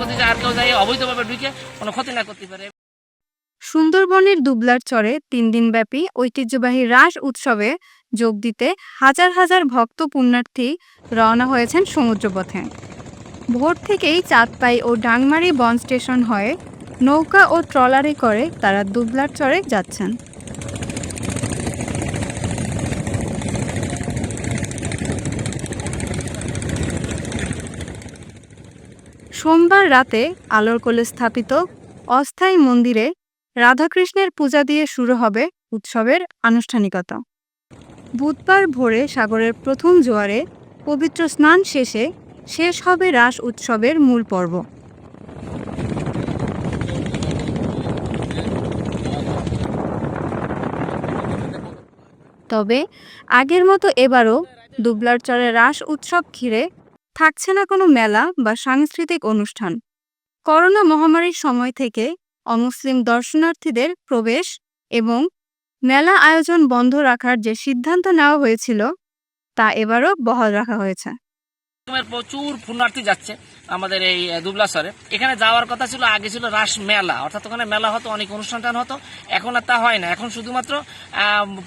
করতে যে আর কেউ যাই, অবৈধভাবে ঢুকে কোনো ক্ষতি না করতে পারে। সুন্দরবনের দুবলার চরে তিন দিনব্যাপী ঐতিহ্যবাহী রাস উৎসবে যোগ দিতে হাজার হাজার ভক্ত পুণ্যার্থী রওনা হয়েছেন সমুদ্রপথে। ভোর থেকেই চাঁদপাই ও ডাংমারি বন স্টেশন হয়ে নৌকা ও ট্রলারে করে তারা দুবলার চরে যাচ্ছেন। সোমবার রাতে আলোর কোলে স্থাপিত অস্থায়ী মন্দিরে রাধাকৃষ্ণের পূজা দিয়ে শুরু হবে উৎসবের আনুষ্ঠানিকতা। বুধবার ভোরে সাগরের প্রথম জোয়ারে পবিত্র স্নান শেষে শেষ হবে রাস উৎসবের মূল পর্ব। তবে আগের মতো এবারও দুবলার চরে রাস উৎসব ঘিরে থাকছে না কোনো মেলা বা সাংস্কৃতিক অনুষ্ঠান। করোনা মহামারীর সময় থেকে অমুসলিম দর্শনার্থীদের প্রবেশ এবং মেলা আয়োজন বন্ধ রাখার যে সিদ্ধান্ত নেওয়া হয়েছিল, তা এবারও বহাল রাখা হয়েছে। প্রচুর পুণ্যার্থী যাচ্ছে। আমাদের এই দুবলাসরে এখানে যাওয়ার কথা ছিল, আগে ছিল রাস মেলা। অর্থাৎ ওখানে মেলা হতো, অনেক অনুষ্ঠান হতো। এখন আর তা হয় না। এখন শুধুমাত্র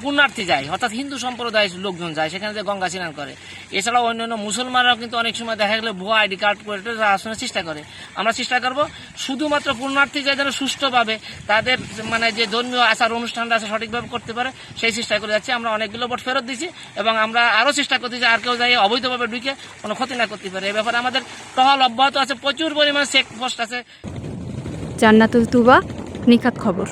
পুণ্যার্থী যায়। অর্থাৎ হিন্দু সম্প্রদায়ের লোকজন যায়, সেখানে যে গঙ্গা স্নান করে। এছাড়াও অন্যান্য মুসলমানরাও কিন্তু অনেক সময় দেখা গেলে ভুয়া আইডি কার্ড করে আসানোর চেষ্টা করে। আমরা চেষ্টা করব শুধুমাত্র পুণ্যার্থী যায় যেন সুষ্ঠুভাবে তাদের মানে যে ধর্মীয় আচার অনুষ্ঠানটা আছে সঠিকভাবে করতে পারে, সেই চেষ্টা করে যাচ্ছি। আমরা অনেকগুলো ভোট ফেরত দিচ্ছি এবং আমরা আরও চেষ্টা করছি যে আর কেউ যাই, অবৈধভাবে ঢুকে কোনো ক্ষতি না করতে পারে। এ ব্যাপারে আমাদের টহল অব্যাহত আছে প্রচুর পরিমাণ চেক পোস্ট আছে। জান্নাতুল তুবা নিখাত খবর।